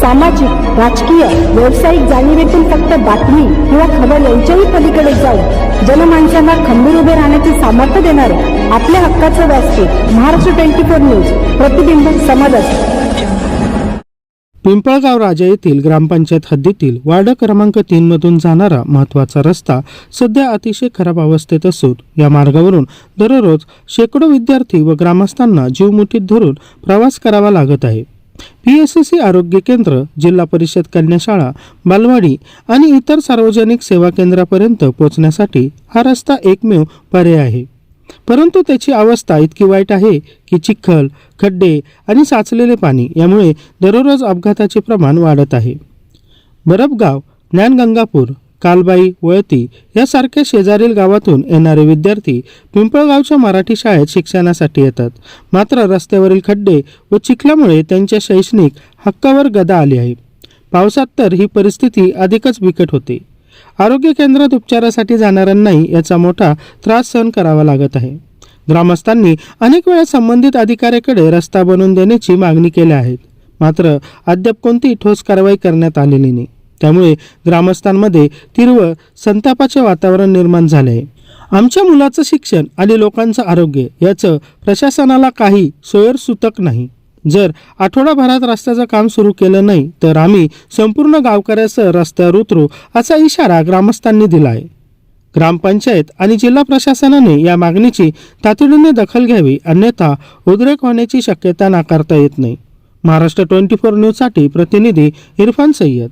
सामाजिक राजकीय व्यावसायिक जाणीवेतून फक्त बातमी किंवा खबर यांच्याही पलीकडे जाऊन जनमानसांना खंबीर उभे राहण्याचे सामर्थ्य देणारे आपल्या हक्काचं व्यासपीठ महाराष्ट्र ट्वेंटी फोर न्यूज प्रतिबिंब समाजाचे पिंपळगाव राजा येथील ग्रामपंचायत हद्दीतील वार्ड क्रमांक तीन मधून जाणारा महत्त्वाचा रस्ता सध्या अतिशय खराब अवस्थेत असून या मार्गावरून दररोज शेकडो विद्यार्थी व ग्रामस्थांना जीव मुठीत धरून प्रवास करावा लागत आहे. पी एस सी आरोग्य केंद्र जिल्हा परिषद कन्याशाळा बालवाडी आणि इतर सार्वजनिक सेवा केंद्रापर्यंत पोहोचण्यासाठी हा रस्ता एकमेव पर्याय आहे. परंतु त्याची अवस्था इतकी वाईट आहे की चिखल खड्डे आणि साचलेले पाणी यामुळे दररोज अपघाताचे प्रमाण वाढत आहे. बरबगाव ज्ञानगंगापूर कालबाई वळती यासारख्या शेजारील गावातून येणारे विद्यार्थी पिंपळगावच्या मराठी शाळेत शिक्षणासाठी येतात. मात्र रस्त्यावरील खड्डे व चिखल्यामुळे त्यांच्या शैक्षणिक हक्कावर गदा आली आहे. पावसात तर ही परिस्थिती अधिकच बिकट होते. आरोग्य केंद्रात उपचारासाठी जाणाऱ्यांनाही याचा मोठा त्रास सहन करावा लागत आहे. ग्रामस्थांनी अनेक वेळा संबंधित अधिकाऱ्याकडे रस्ता बनवून देण्याची मागणी केली आहेत. मात्र अद्याप कोणतीही ठोस कारवाई करण्यात आलेली नाही. त्यामुळे ग्रामस्थांमध्ये तीव्र संतापाचे वातावरण निर्माण झाले. आहे आमच्या मुलाचं शिक्षण आणि लोकांचं आरोग्य याचं प्रशासनाला काही सोयरसूतक नाही. जर आठवडाभरात रस्त्याचं काम सुरू केलं नाही तर आम्ही संपूर्ण गावकऱ्यासह रस्त्यावर उतरू असा इशारा ग्रामस्थांनी दिला आहे ग्रामपंचायत आणि जिल्हा प्रशासनाने या मागणीची तातडीने दखल घ्यावी अन्यथा उद्रेक होण्याची शक्यता नाकारता येत नाही. महाराष्ट्र ट्वेंटी फोर न्यूजसाठी प्रतिनिधी इरफान सय्यद.